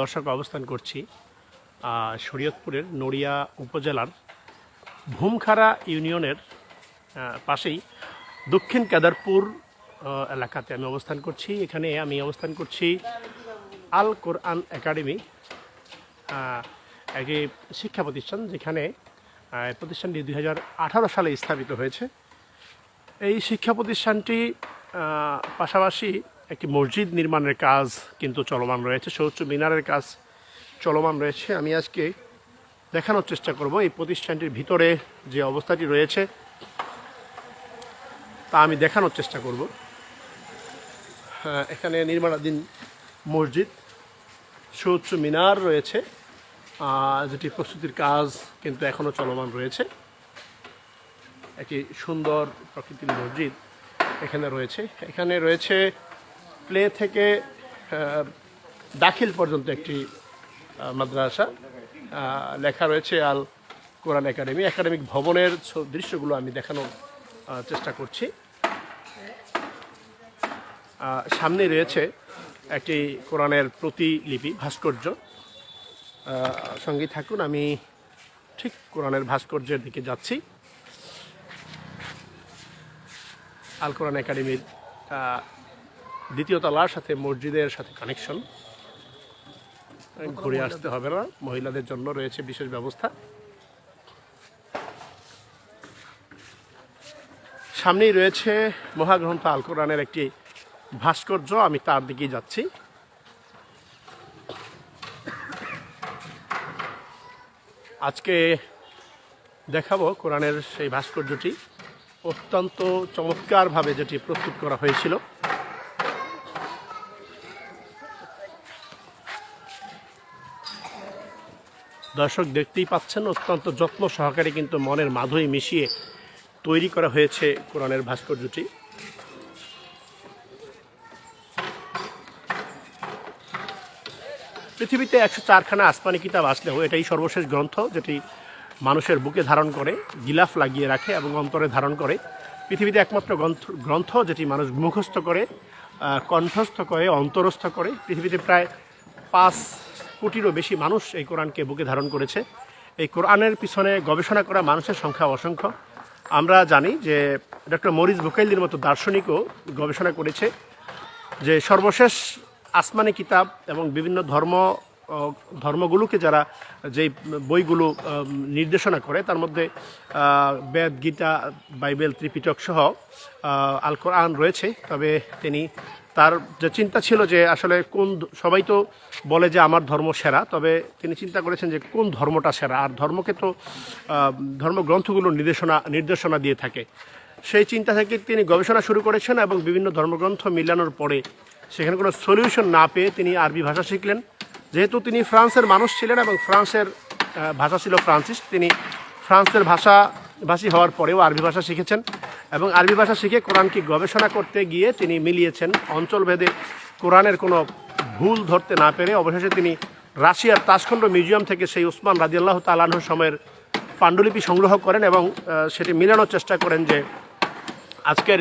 দর্শক অবস্থান করছি শরীয়তপুরের নড়িয়া উপজেলার ভূমখারা ইউনিয়নের পাশেই দক্ষিণ কেদারপুর এলাকাতে আমি অবস্থান করছি। এখানে আমি অবস্থান করছি আল কোরআন একাডেমি একটি শিক্ষা প্রতিষ্ঠান যেখানে প্রতিষ্ঠানটি দু হাজার আঠারো সালে স্থাপিত হয়েছে। এই শিক্ষা প্রতিষ্ঠানটি পাশাপাশি একটি মসজিদ নির্মাণের কাজ কিন্তু চলমান রয়েছে সৌচ্চ মিনারের কাজ চলমান রয়েছে। আমি আজকে দেখানোর চেষ্টা করব এই প্রতিষ্ঠানটির ভিতরে যে অবস্থাটি রয়েছে তা আমি দেখানোর চেষ্টা করব। আহ, এখানে নির্মাণাধীন মসজিদ সুউচ্চ মিনার রয়েছে যেটি প্রস্তুতির কাজ কিন্তু এখনও চলমান রয়েছে। একটি সুন্দর প্রকৃতির মসজিদ এখানে রয়েছে। এখানে রয়েছে প্লে থেকে দাখিল পর্যন্ত একটি মাদ্রাসা লেখা রয়েছে আল কোরআন একাডেমি। একাডেমিক ভবনের দৃশ্যগুলো আমি দেখানোর চেষ্টা করছি। সামনে রয়েছে একটি কোরআনের প্রতিলিপি, ভাস্কর্য। সঙ্গে থাকুন, আমি ঠিক কোরআনের ভাস্কর্যের দিকে যাচ্ছি। আল কোরআন একাডেমির দ্বিতীয় তলার সাথে মসজিদের সাথে কানেকশন ঘুরে আসতে হবে না, মহিলাদের জন্য রয়েছে বিশেষ ব্যবস্থা। সামনেই রয়েছে মহাগ্রন্থ আল কোরআনের একটি ভাস্কর্য, আমি তার দিকেই যাচ্ছি। আজকে দেখাবো কোরআনের সেই ভাস্কর্যটি। অত্যন্ত চমৎকারভাবে যেটি প্রস্তুত করা হয়েছিল। দর্শক দেখতেই পাচ্ছেন, অত্যন্ত যত্ন সহকারে কিন্তু মনের মাধুরী মিশিয়ে তৈরি করা হয়েছে কোরআনের ভাস্কর্যটি। পৃথিবীতে একশো চারখানা আসমানি কিতাব আসলেও এটাই সর্বশেষ গ্রন্থ যেটি মানুষের বুকে ধারণ করে, গিলাফ লাগিয়ে রাখে এবং অন্তরে ধারণ করে। পৃথিবীতে একমাত্র গ্রন্থ গ্রন্থ যেটি মানুষ মুখস্থ করে কণ্ঠস্থ করে, অন্তরস্থ করে। পৃথিবীতে প্রায় পাঁচ কোটিরও বেশি মানুষ এই কোরআনকে বুকে ধারণ করেছে। এই কোরআনের পিছনে গবেষণা করা মানুষের সংখ্যা অসংখ্য। আমরা জানি যে ডক্টর মরিস বুকাইলির মতো দার্শনিকও গবেষণা করেছে যে সর্বশেষ আসমানি কিতাব এবং বিভিন্ন ধর্ম ধর্মগুলোকে যারা যেই বইগুলো নির্দেশনা করে, তার মধ্যে বেদ, গীতা, বাইবেল, ত্রিপিটক সহ আল কোরআন রয়েছে। তবে তিনি তার যে চিন্তা ছিল যে আসলে কোন সবাই তো বলে যে আমার ধর্ম সেরা তবে তিনি চিন্তা করেছেন যে কোন ধর্মটা সেরা আর ধর্মকে তো আহ, ধর্মগ্রন্থগুলো নির্দেশনা নির্দেশনা দিয়ে থাকে। সেই চিন্তা থেকে তিনি গবেষণা শুরু করেছেন এবং বিভিন্ন ধর্মগ্রন্থ মিলানোর পরে সেখানে কোনো সলিউশন না পেয়ে তিনি আরবি ভাষা শিখলেন। যেহেতু তিনি ফ্রান্সের মানুষ ছিলেন এবং ফ্রান্সের ভাষা ছিল ফ্রান্সিস তিনি ফ্রান্সের ভাষা ভাষী হওয়ার পরেও আরবি ভাষা শিখেছেন। এবং আরবি ভাষা শিখে কোরআনকে গবেষণা করতে গিয়ে তিনি মিলিয়েছেন। অঞ্চলভেদে কোরআনের কোনো ভুল ধরতে না পেরে অবশেষে তিনি রাশিয়ার তাসখণ্ড মিউজিয়াম থেকে সেই ওসমান রাজিয়াল্লাহ তালাহ সময়ের পাণ্ডুলিপি সংগ্রহ করেন এবং সেটি মিলানোর চেষ্টা করেন যে আজকের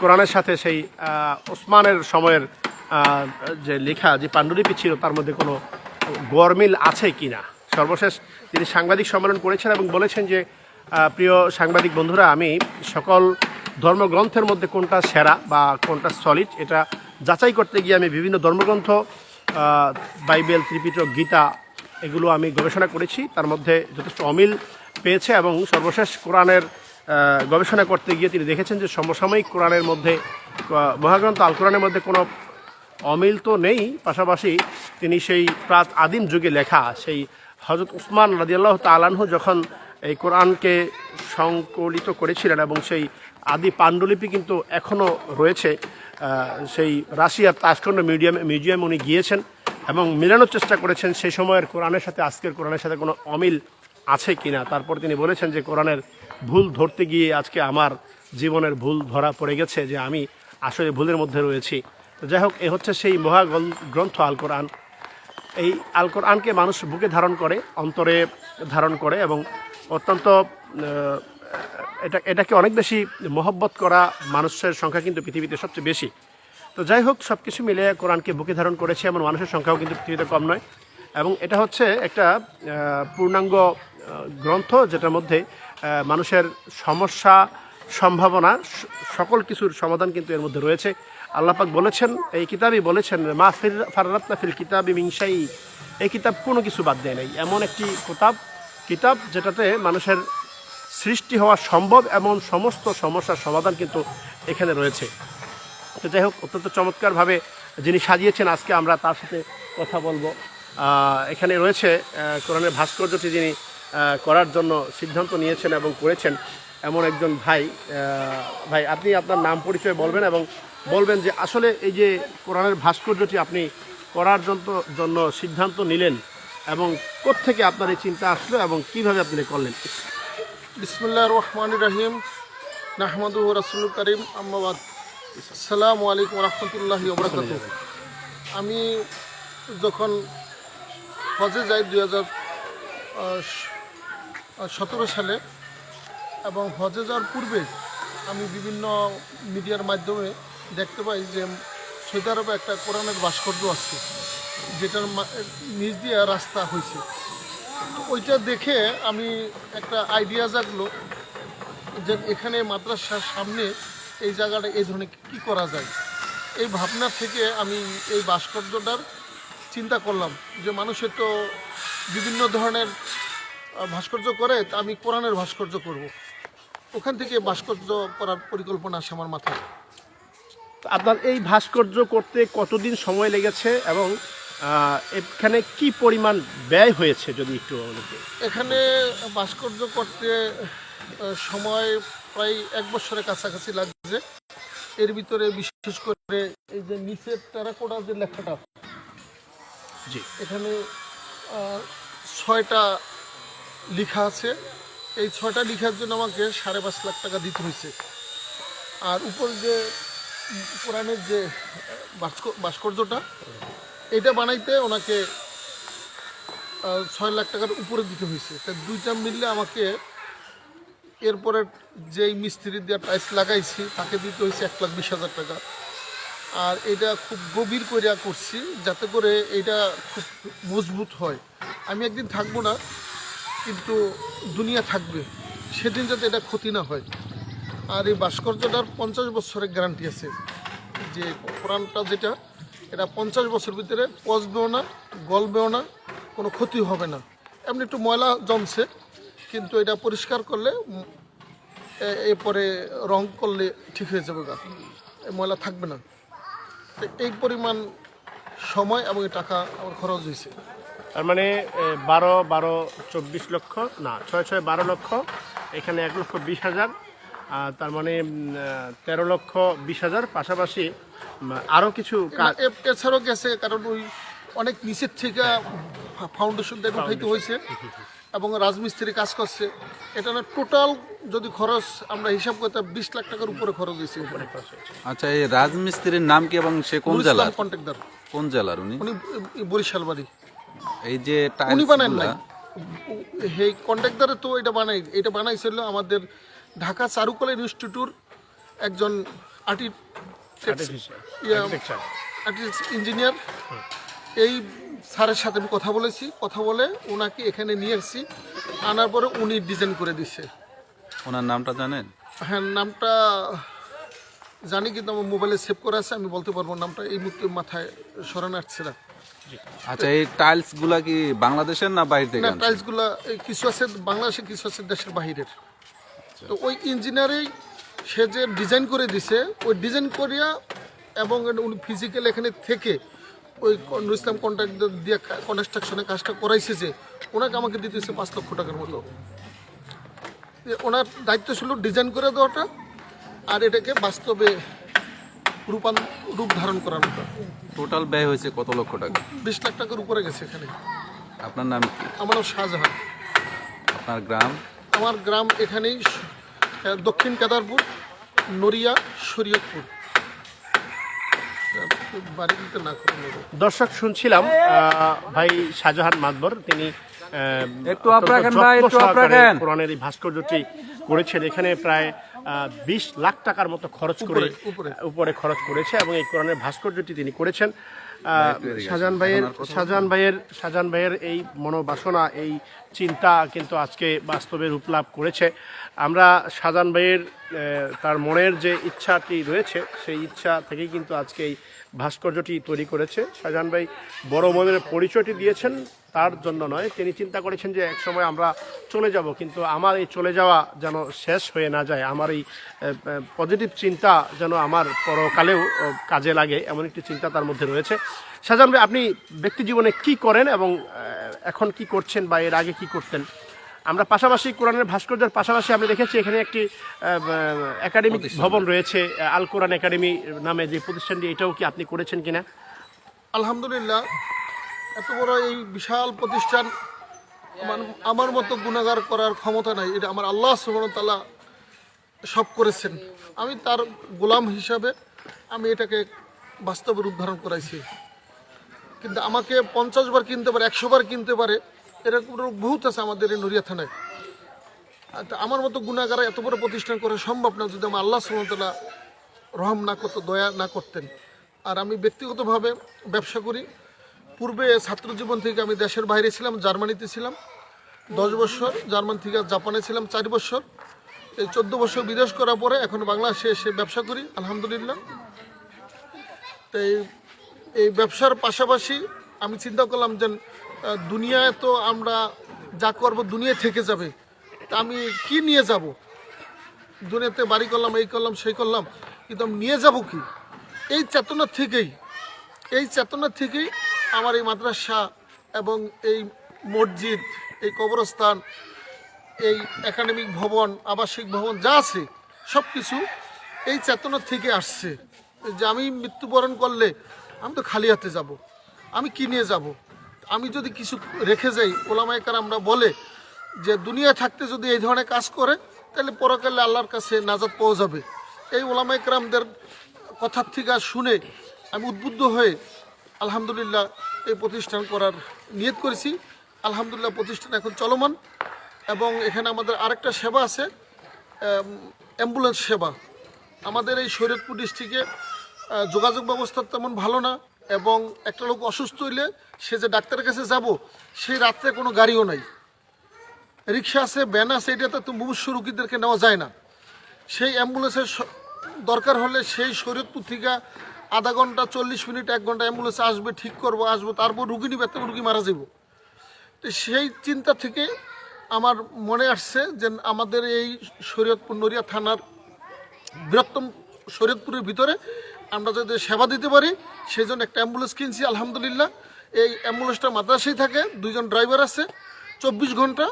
কোরআনের সাথে সেই ওসমানের সময়ের যে লেখা, যে পাণ্ডুলিপি ছিল, তার মধ্যে কোনো গরমিল আছে কি না সর্বশেষ তিনি সাংবাদিক সম্মেলন করেছেন এবং বলেছেন যে প্রিয় সাংবাদিক বন্ধুরা, আমি সকল ধর্মগ্রন্থের মধ্যে কোনটা সেরা বা কোনটা সলিড এটা যাচাই করতে গিয়ে আমি বিভিন্ন ধর্মগ্রন্থ বাইবেল, ত্রিপিটক, গীতা এগুলো আমি গবেষণা করেছি। তার মধ্যে যথেষ্ট অমিল পেয়েছে এবং সর্বশেষ কোরআনের গবেষণা করতে গিয়ে তিনি দেখেছেন যে সমসাময়িক কোরআনের মধ্যে মহাগ্রন্থ আল কোরআনের মধ্যে কোনো অমিল তো নেই। পাশাপাশি তিনি সেই প্রাত আদিম যুগে লেখা, সেই হজরত উসমান রাজিয়াল্লাহ তালানহু যখন এই কোরআনকে সংকলিত করেছিলেন এবং সেই আদি পাণ্ডুলিপি কিন্তু এখনও রয়েছে। সেই রাশিয়ার তাসকন্ড মিউজিয়াম মিউজিয়ামে উনি গিয়েছেন এবং মিলানোর চেষ্টা করেছেন সেই সময়ের কোরআনের সাথে, আজকের কোরআনের সাথে কোনো অমিল আছে কি না তারপর তিনি বলেছেন যে কোরআনের ভুল ধরতে গিয়ে আজকে আমার জীবনের ভুল ধরা পড়ে গেছে যে আমি আসলে ভুলের মধ্যে রয়েছি। তো যাই হোক, এ হচ্ছে সেই মহা গ্রন্থ আল কোরআন। এই আল কোরআনকে মানুষ বুকে ধারণ করে, অন্তরে ধারণ করে এবং অত্যন্ত এটা, এটাকে অনেক বেশি মহব্বত করা মানুষের সংখ্যা কিন্তু পৃথিবীতে সবচেয়ে বেশি। তো যাই হোক সব কিছু মিলে কোরআনকে বুকে ধারণ করেছে এমন মানুষের সংখ্যাও কিন্তু পৃথিবীতে কম নয়। এবং এটা হচ্ছে একটা পূর্ণাঙ্গ গ্রন্থ যেটার মধ্যে মানুষের সমস্যা, সম্ভাবনা সকল কিছুর সমাধান কিন্তু এর মধ্যে রয়েছে। আল্লাপাক বলেছেন, এই কিতাবই বলেছেন, মা ফির ফারাত্তা ফিল কিতাবি মিংসাই এই কিতাব কোনো কিছু বাদ দেয় নাই। এমন একটি কিতাব কিতাব যেটাতে মানুষের সৃষ্টি হওয়া সম্ভব এমন সমস্ত সমস্যার সমাধান কিন্তু এখানে রয়েছে। তো যাই হোক, অত্যন্ত চমৎকারভাবে যিনি সাজিয়েছেন, আজকে আমরা তার সাথে কথা বলব। এখানে রয়েছে কোরআনের ভাস্কর্যটি যিনি করার জন্য সিদ্ধান্ত নিয়েছেন এবং করেছেন এমন একজন ভাই ভাই, আপনি আপনার নাম পরিচয় বলবেন এবং বলবেন যে আসলে এই যে কোরআনের ভাস্কর্যটি আপনি করার জন্য সিদ্ধান্ত নিলেন এবং কোত্থেকে আপনার এই চিন্তা আসলো এবং কীভাবে আপনি করলেন? বিসমুল্লাহ রহমান রাহিম। নাহমাদু রাসুল করিম। আম্মাবাদ সালামু আলাইকুম রহমতুল্লাহি আমি যখন হজে যাই দুই হাজার সতেরো সালে এবং হজে যাওয়ার পূর্বে আমি বিভিন্ন মিডিয়ার মাধ্যমে দেখতে পাই যে সৌদি আরবে একটা কোরআনের ভাস্কর্য আছে, যেটার নিচ দিয়ে রাস্তা হয়েছে ওইটা দেখে আমি একটা আইডিয়া জাগলো যে এখানে মাদ্রাসার সামনে এই জায়গাটা এই ধরনের কি করা যায়। এই ভাবনা থেকে আমি এই ভাস্কর্যটার চিন্তা করলাম যে মানুষের তো বিভিন্ন ধরনের ভাস্কর্য করে, তা আমি কোরআনের ভাস্কর্য করব। ওখান থেকে ভাস্কর্য করার পরিকল্পনা আসে আমার মাথায়। আপনার এই ভাস্কর্য করতে কতদিন সময় লেগেছে এবং এখানে কি পরিমাণ ব্যয় হয়েছে যদি একটু আমাদেরকে? এখানে ভাস্কর্য করতে সময় প্রায় এক বছরের কাছাকাছি লাগছে। এর ভিতরে বিশেষ করে এই যে নিচের টেরাকোটা যে লেখাটা জি। এখানে ছয়টা লেখা আছে। এই ছয়টা লেখার জন্য আমাকে সাড়ে পাঁচ লাখ টাকা দিতে হয়েছে। আর উপর যে কোরআনের যে ভাস্কর্যটা, এটা বানাইতে ওনাকে ছয় লাখ টাকার উপরে দিতে হয়েছে। তা দুইটা মিললে আমাকে এরপরে যেই মিস্ত্রি দিয়ে টাইলস লাগাইছি, তাকে দিতে হয়েছে এক লাখ বিশ হাজার টাকা। আর এটা খুব গভীর করিয়া করছি, যাতে করে এটা খুব মজবুত হয়। আমি একদিন থাকব না, কিন্তু দুনিয়া থাকবে, সেদিন যাতে এটা ক্ষতি না হয়। আর এই ভাস্কর্যটার পঞ্চাশ বছরের গ্যারান্টি আছে। যে কোরআনটা যেটা, এটা পঞ্চাশ বছর ভিতরে পচবেও না গলবেও না, কোনো ক্ষতি হবে না। এমনি একটু ময়লা জমছে, কিন্তু এটা পরিষ্কার করলে এরপরে রং করলে ঠিক হয়ে যাবে গা। ময়লা থাকবে না। এই পরিমাণ সময় এবং টাকা আমার খরচ হয়েছে। তার মানে বারো বারো, চব্বিশ লক্ষ, না, ছয় ছয়, বারো লক্ষ, এখানে এক লক্ষ বিশ হাজার তার মানে তেরো লক্ষ বিশ হাজার পাশাপাশি আরও কিছু কাজ এছাড়াও গেছে কারণ ওই অনেক নিচের থেকে ফাউন্ডেশন দিয়ে উঠাইতে হয়েছে এবং রাজমিস্ত্রি কাজ করছে। এটা না টোটাল যদি খরচ আমরা হিসাব করতে বিশ লাখ টাকার উপরে খরচ হয়েছে। উপরে আচ্ছা এই রাজমিস্ত্রির নাম কি এবং সে কোন জেলার? কন্ট্রাক্টর কোন জেলার উনি? উনি বরিশাল বাড়ি। এই যে উনি বানান নাই। এই কন্ট্রাক্টরে তো এটা বানাই এটা বানাইছিল আমাদের ঢাকা চারুকলা ইনস্টিটিউট একজন। আর্টিস্ট ইঞ্জিনিয়ার এই স্যারের সাথে আমি কথা বলেছি কথা বলে ওনাকে এখানে নিয়ে এসেছি। আনার পরে উনি ডিজাইন করে দিচ্ছে ওনার নামটা জানেন? হ্যাঁ নামটা জানি কিন্তু আমার মোবাইলে সেভ করা আছে আমি বলতে পারব নামটা এই মুহূর্তে মাথায় স্মরণ আসছে না। আচ্ছা এই টাইলসগুলা কি বাংলাদেশের না বাইরে থেকে না আনছেন? কিছু আছে বাংলাদেশে কিছু আছে দেশের বাহিরের তো ওই ইঞ্জিনিয়ারেই সে যে ডিজাইন করে দিছে ওই ডিজাইন করিয়া এবং উনি ফিজিক্যাল এখানে থেকে ওই নুর ইসলাম কন্ট্রাক্ট দিয়ে কনস্ট্রাকশনের কাজটা করাইছে যে ওনাকে আমাকে দিতেছে পাঁচ লক্ষ টাকার মতো। ওনার দায়িত্ব ছিল ডিজাইন করে দেওয়াটা আর এটাকে বাস্তবে রূপান রূপ ধারণ করানোটা টোটাল ব্যয় হয়েছে কত লক্ষ টাকা? বিশ লাখ টাকার উপরে গেছে এখানে। আপনার নাম আমার নাম শাহজাহান। আপনার গ্রাম? আমার গ্রাম এখানেই দক্ষিণ কেদারপুর নড়িয়া শরীয়তপুর। দর্শক শুনছিলাম আহ, ভাই শাহজাহান মাতবর তিনি একটু আপনাকেন ভাই, একটু আপনাকেন। কোরআনের এই ভাস্কর্যটি করেছেন। এখানে প্রায় বিশ লাখ টাকার মতো খরচ করে উপরে, খরচ করেছে এবং এই কোরআনের ভাস্কর্যটি তিনি করেছেন। শাহজাহান ভাইয়ের শাহজাহান ভাইয়ের শাহজাহান ভাইয়ের এই মনোবাসনা এই চিন্তা কিন্তু আজকে বাস্তবে রূপ লাভ করেছে। আমরা শাহজাহান ভাইয়ের তার মনের যে ইচ্ছাটি রয়েছে সেই ইচ্ছা থেকেই কিন্তু আজকে এই ভাস্কর্যটি তৈরি করেছে। শাহজাহান ভাই বড় মনের পরিচয়টি দিয়েছেন, তার জন্য নয়। তিনি চিন্তা করেছেন যে একসময় আমরা চলে যাব, কিন্তু আমার এই চলে যাওয়া যেন শেষ হয়ে না যায়, আমার এই পজিটিভ চিন্তা যেন আমার পরকালেও কাজে লাগে, এমন একটি চিন্তা তার মধ্যে রয়েছে। শাহজাহান ভাই, আপনি ব্যক্তি জীবনে কি করেন এবং এখন কি করছেন বা এর আগে কি করতেন? আমরা পাশাপাশি কোরআনের ভাস্কর্যের পাশাপাশি আমি দেখেছি এখানে একটি একাডেমিক ভবন রয়েছে আল কোরআন একাডেমি নামে যে প্রতিষ্ঠানটি এটাও কি আপনি করেছেন কিনা? আলহামদুলিল্লাহ এত বড় এই বিশাল প্রতিষ্ঠান আমার আমার মতো গুণাগার করার ক্ষমতা নাই এটা আমার আল্লাহ সুবর্ণতালা সব করেছেন। আমি তার গোলাম হিসাবে আমি এটাকে বাস্তবে রূপ ধারণ করাইছি। কিন্তু আমাকে পঞ্চাশ বার কিনতে পারে একশো বার কিনতে পারে এরকম বহুত আছে আমাদের এই নড়িয়া থানায়। আমার মতো গুণাগারা এত বড় প্রতিষ্ঠান করা সম্ভব না যদি আমার আল্লাহ সুবর্ণতালা রহম না করতো, দয়া না করতেন। আর আমি ব্যক্তিগতভাবে ব্যবসা করি। পূর্বে ছাত্র জীবন থেকে আমি দেশের বাইরে ছিলাম, জার্মানিতে ছিলাম। দশ বছর জার্মান থেকে জাপানে ছিলাম, চার বছর। এই চোদ্দ বছর বিদেশ করার পরে এখন বাংলাদেশে এসে ব্যবসা করি, আলহামদুলিল্লাহ। তো এই ব্যবসার পাশাপাশি আমি চিন্তা করলাম যে দুনিয়ায় তো আমরা যা করব দুনিয়া থেকে যাবে। তা আমি কি নিয়ে যাব? দুনিয়াতে বাড়ি করলাম, এই করলাম, সেই করলাম, কিন্তু আমি নিয়ে যাব কি? এই চেতনা থেকেই, এই চেতনা থেকেই আমার এই মাদ্রাসা এবং এই মসজিদ, এই কবরস্থান, এই একাডেমিক ভবন, আবাসিক ভবন যা আছে সব কিছু এই চেতনা থেকে আসছে। যে আমি মৃত্যুবরণ করলে আমি তো খালি হাতে যাব। আমি কি নিয়ে যাব? আমি যদি কিছু রেখে যাই ওলামাইকার আমরা বলে যে দুনিয়ায় থাকতে যদি এই ধরনের কাজ করে, তাহলে পরকালে আল্লাহর কাছে নাজাদ পাওয়া যাবে। এই ওলামাইকরামদের কথার থেকে শুনে আমি উদ্বুদ্ধ হয়ে আলহামদুলিল্লাহ এই প্রতিষ্ঠান করার নিয়ত করেছি। আলহামদুলিল্লাহ প্রতিষ্ঠান এখন চলমান এবং এখানে আমাদের আরেকটা সেবা আছে অ্যাম্বুলেন্স সেবা। আমাদের এই শরীয়তপুর ডিস্ট্রিক্টে যোগাযোগ ব্যবস্থা তেমন ভালো না। এবং একটা লোক অসুস্থ হইলে সে যে ডাক্তারের কাছে যাব, সেই রাত্রে কোনো গাড়িও নাই। রিক্সা আছে, ভ্যান আছে এটাতে তো মুমূর্ষ রুগীদেরকে নেওয়া যায় না। সেই অ্যাম্বুলেন্সের দরকার হলে সেই শরীয়তপুর থেকে আধা ঘণ্টা, চল্লিশ মিনিট, এক ঘণ্টা অ্যাম্বুলেন্স আসবে, ঠিক করব, আসব, তারপর রুগী নিবে, তারপর রুগী মারা যাব তো সেই চিন্তা থেকে আমার মনে আসছে যে আমাদের এই শরীয়তপুর নড়িয়া থানার বৃহত্তম শরীয়তপুরের ভিতরে আমরা যদি সেবা দিতে পারি সেই জন্য একটা অ্যাম্বুলেন্স কিনছি, আলহামদুলিল্লাহ। এই অ্যাম্বুলেন্সটা মাদ্রাসেই থাকে, দুইজন ড্রাইভার আছে, চব্বিশ ঘণ্টা।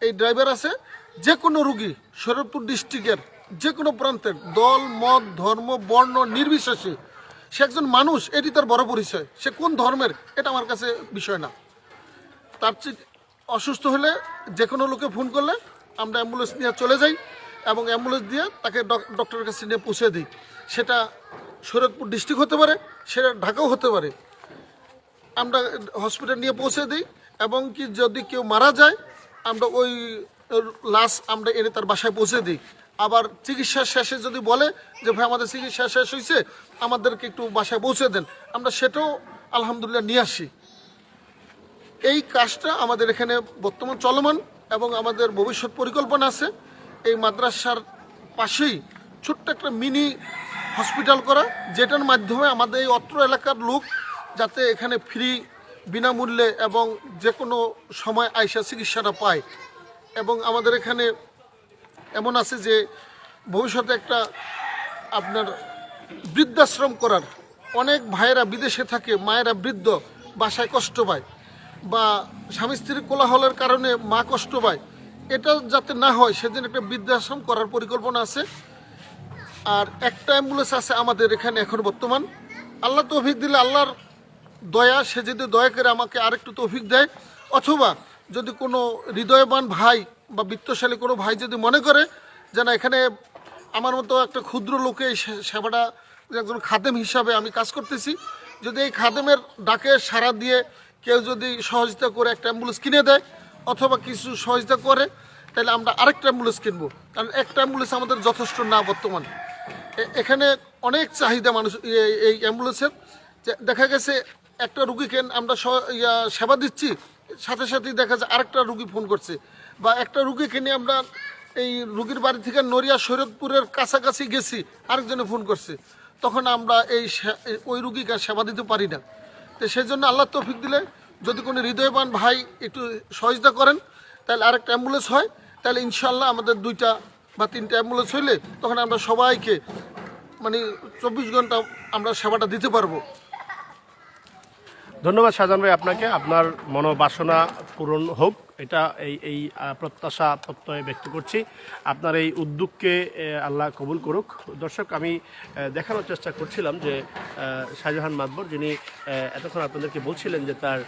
এই ড্রাইভার আছে যে কোনো রুগী, শরীয়তপুর ডিস্ট্রিক্টের যে কোনো প্রান্তের, দল, মত, ধর্ম, বর্ণ, নির্বিশেষে, সে একজন মানুষ, এটি তার বড় পরিচয়। সে কোন ধর্মের, এটা আমার কাছে বিষয় না। তার অসুস্থ হলে যে কোনো লোকে ফোন করলে আমরা অ্যাম্বুলেন্স নিয়ে চলে যাই এবং অ্যাম্বুলেন্স দিয়ে তাকে ডক- ডক্টরের কাছে নিয়ে পৌঁছে দিই। সেটা শরীয়তপুর ডিস্ট্রিক্ট হতে পারে, সেটা ঢাকাও হতে পারে। আমরা হসপিটাল নিয়ে পৌঁছে দিই, এবং কি যদি কেউ মারা যায়, আমরা ওই লাশ আমরা এনে তার বাসায় পৌঁছে দিই। আবার চিকিৎসা শেষে যদি বলে যে, ভাই, আমাদের চিকিৎসা শেষ হয়েছে আমাদেরকে একটু বাসায় পৌঁছে দেন। আমরা সেটাও আলহামদুলিল্লাহ নিয়ে আসি। এই কাজটা আমাদের এখানে বর্তমান চলমান, এবং আমাদের ভবিষ্যৎ পরিকল্পনা আছে। এই মাদ্রাসার পাশেই ছোট্ট একটা মিনি হসপিটাল করা, যেটার মাধ্যমে আমাদের এই অত্র এলাকার লোক যাতে এখানে ফ্রি বিনামূল্যে এবং যে কোনো সময় আইসা চিকিৎসাটা পায়। এবং আমাদের এখানে এমন আছে যে, ভবিষ্যতে একটা আপনার বৃদ্ধাশ্রম করার, অনেক ভাইয়েরা বিদেশে থাকে, মায়েরা বৃদ্ধ, বাসায় কষ্ট পায় বা স্বামী স্ত্রীর কোলাহলের কারণে মা কষ্ট পায়, এটা যাতে না হয়, সেদিন একটা বৃদ্ধাশ্রম করার পরিকল্পনা আছে। আর একটা অ্যাম্বুলেন্স আছে আমাদের এখানে এখন বর্তমান। আল্লাহ তৌফিক দিলে আল্লাহর দয়া, সে যদি দয়া করে আমাকে আরেকটু তৌফিক দেয়। অথবা যদি কোনো হৃদয়বান ভাই বা বিত্তশালী কোনো ভাই যদি মনে করে যে না, এখানে আমার মতো একটা ক্ষুদ্র লোকে এই সেবাটা একজন খাদেম হিসাবে আমি কাজ করতেছি, যদি এই খাদেমের ডাকে সাড়া দিয়ে কেউ যদি সহযোগিতা করে একটা অ্যাম্বুলেন্স কিনে দেয়, অথবা কিছু সহযোগিতা করে, তাহলে আমরা আরেকটা অ্যাম্বুলেন্স কিনবো। কারণ একটা অ্যাম্বুলেন্স আমাদের যথেষ্ট না বর্তমানে। এখানে অনেক চাহিদা মানুষ এই অ্যাম্বুলেন্সের। দেখা গেছে, একটা রুগীকে আমরা সেবা দিচ্ছি, সাথে সাথেই দেখা যায় আরেকটা রুগী ফোন করছে। বা একটা রুগীকে নিয়ে আমরা এই রুগীর বাড়ি থেকে নড়িয়া শরীয়তপুরের কাছাকাছি গেছি, আরেকজনে ফোন করছে। তখন আমরা এই ওই রুগীকে সেবা দিতে পারি না। তো সেই জন্য আল্লাহ তৌফিক দিলে, যদি কোনো হৃদয়বান ভাই একটু সহযোগিতা করেন, তাহলে আরেকটা অ্যাম্বুলেন্স হয়, তাহলে ইনশাল্লাহ আমাদের দুইটা বা তিনটা অ্যাম্বুলেন্স হইলে তখন আমরা সবাইকে মানে চব্বিশ ঘণ্টা আমরা সেবাটা দিতে পারব। ধন্যবাদ শাহজান ভাই আপনাকে। আপনার মনোবাসনা পূরণ হোক। এটা এই এই প্রত্যাশা প্রত্যয় ব্যক্ত করছি। আপনার এই উদ্যোগকে আল্লাহ কবুল করুক। দর্শক, আমি দেখানোর চেষ্টা করছিলাম যে শাহজাহান মাদবর যিনি এতক্ষণ আপনাদেরকে বলছিলেন যে তার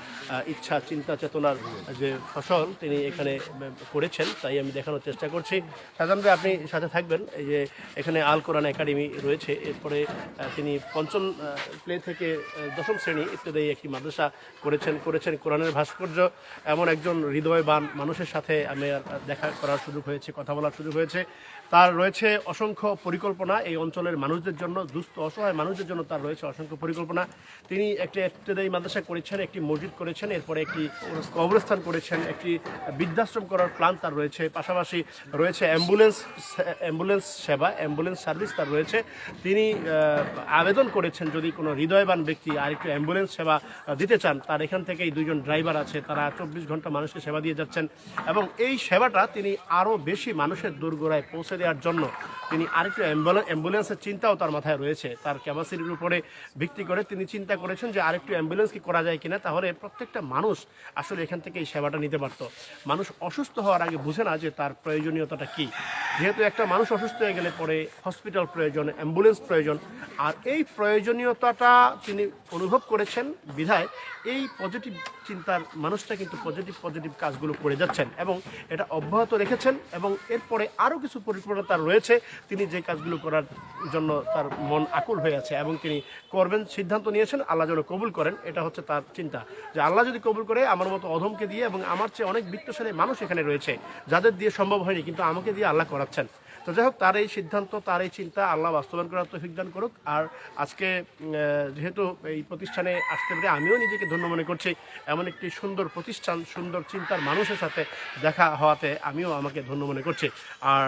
ইচ্ছা, চিন্তা, চেতনার যে ফসল তিনি এখানে করেছেন, তাই আমি দেখানোর চেষ্টা করছি। ভাই, আপনি সাথে থাকবেন। এই যে, এখানে আল কোরআন একাডেমি রয়েছে। এরপরে তিনি পঞ্চম প্লে থেকে দশম শ্রেণি ইত্যাদি একটি মাদ্রাসা করেছেন করেছেন কোরআনের ভাস্কর্য। এমন একজন হৃদয়বান মানুষের সাথে আমি দেখা করার সুযোগ হয়েছে, কথা বলার সুযোগ হয়েছে। তার রয়েছে অসংখ্য পরিকল্পনা এই অঞ্চলের মানুষদের জন্য, দুস্থ, অসহায় মানুষদের জন্য তার রয়েছে অসংখ্য পরিকল্পনা। তিনি একটি ইত্যাদি মাদ্রাসা করেছেন, একটি মসজিদ করেছেন, এরপরে একটি কবরস্থান করেছেন, একটি বৃদ্ধাশ্রম করার প্ল্যান তার রয়েছে। পাশাপাশি রয়েছে অ্যাম্বুলেন্স অ্যাম্বুলেন্স সেবা, অ্যাম্বুলেন্স সার্ভিস তার রয়েছে। তিনি আবেদন করেছেন যদি কোনো হৃদয়বান ব্যক্তি আর একটু অ্যাম্বুলেন্স সেবা দিতে চান, তার এখান থেকেই দুজন ড্রাইভার আছে। তারা চব্বিশ ঘণ্টা মানুষকে সেবা দিয়ে যাচ্ছেন। এবং এই সেবাটা তিনি আরও বেশি মানুষের দূরগোড়ায় পৌঁছে দেওয়ার জন্য তিনি আরেকটু অ্যাম্বুলেন্স অ্যাম্বুলেন্সের চিন্তাও তার মাথায় রয়েছে। তার ক্যাপাসিটির উপরে ভিত্তি করে তিনি চিন্তা করেছেন যে আরেকটু অ্যাম্বুলেন্স কি করা যায় কিনা, তাহলে প্রত্যেকটা মানুষ আসলে এখান থেকে এই সেবাটা নিতে পারত। মানুষ অসুস্থ হওয়ার আগে বুঝে না যে তার প্রয়োজনীয়তাটা কি। যেহেতু একটা মানুষ অসুস্থ হয়ে গেলে পরে হসপিটাল প্রয়োজন, অ্যাম্বুলেন্স প্রয়োজন, আর এই প্রয়োজনীয়তাটা তিনি অনুভব করেছেন বিধায় এই পজিটিভ চিন্তার মানুষটা কিন্তু পজিটিভ পজিটিভ কাজগুলো করে যাচ্ছেন এবং এটা অব্যাহত রেখেছেন এবং এরপরে আরও কিছু পরিকল্পনা রয়েছে তিনি যে কাজগুলো করার জন্য তার মন আকুল হয়ে আছে এবং তিনি করবেন, সিদ্ধান্ত নিয়েছেন, আল্লাহ যেন কবুল করেন, এটা হচ্ছে তার চিন্তা। যে আল্লাহ যদি কবুল করে, আমার মতো অধমকে দিয়ে এবং আমার চেয়ে অনেক বৃত্তশালী মানুষ এখানে রয়েছে, যাদের দিয়ে সম্ভব হয়নি, কিন্তু আমাকে দিয়ে আল্লাহ করাচ্ছেন। তো যাই হোক, তার এই সিদ্ধান্ত, তার এই চিন্তা আল্লাহ বাস্তবায়ন করার তৌফিক দান করুক। আর আজকে যেহেতু এই প্রতিষ্ঠানে আসতে পেরে আমিও নিজেকে ধন্য মনে করছি, এমন একটি সুন্দর প্রতিষ্ঠান, সুন্দর চিন্তার মানুষের সাথে দেখা হওয়াতে আমিও আমাকে ধন্য মনে করছি। আর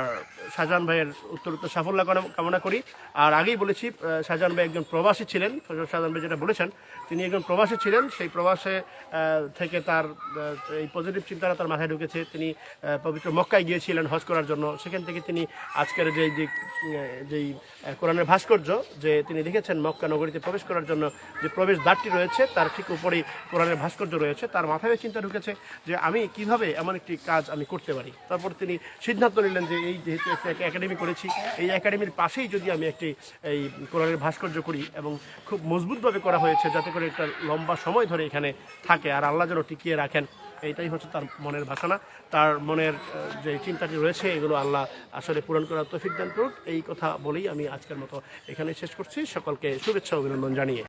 শাহজাহান ভাইয়ের উত্তরোত্তর সাফল্য কামনা করি। আর আগেই বলেছি শাহজাহান ভাই একজন প্রবাসী ছিলেন। শাহজাহান ভাই যেটা বলেছেন, তিনি একজন প্রবাসী ছিলেন। সেই প্রবাসে থেকে তার এই পজিটিভ চিন্তাটা তার মাথায় ঢুকেছে। তিনি পবিত্র মক্কায় গিয়েছিলেন হজ করার জন্য। সেখান থেকে তিনি আজকের যে যেই কোরআনের ভাস্কর্য, যে তিনি দেখেছেন মক্কা নগরীতে প্রবেশ করার জন্য যে প্রবেশ দ্বারটি রয়েছে, তার ঠিক উপরেই কোরআনের ভাস্কর্য রয়েছে। তার মাথায় চিন্তা ঢুকেছে যে আমি কীভাবে এমন একটি কাজ আমি করতে পারি। তারপর তিনি সিদ্ধান্ত নিলেন যে এই যেহেতু একটা একাডেমি করেছি, এই একাডেমির পাশেই যদি আমি একটি, এই কোরআনের ভাস্কর্য করি এবং খুব মজবুতভাবে করা হয়েছে, যাতে করে একটা লম্বা সময় ধরে এখানে থাকে, আর আল্লাহ যেন টিকিয়ে রাখেন। এইটাই হচ্ছে তার মনের ভাষণা। তার মনের যে চিন্তাটি রয়েছে, এগুলো আল্লাহ আসলে পূরণ করার তফিক দান করুক। এই কথা বলেই আমি আজকের মতো এখানে শেষ করছি। সকলকে শুভেচ্ছা, অভিনন্দন জানিয়ে।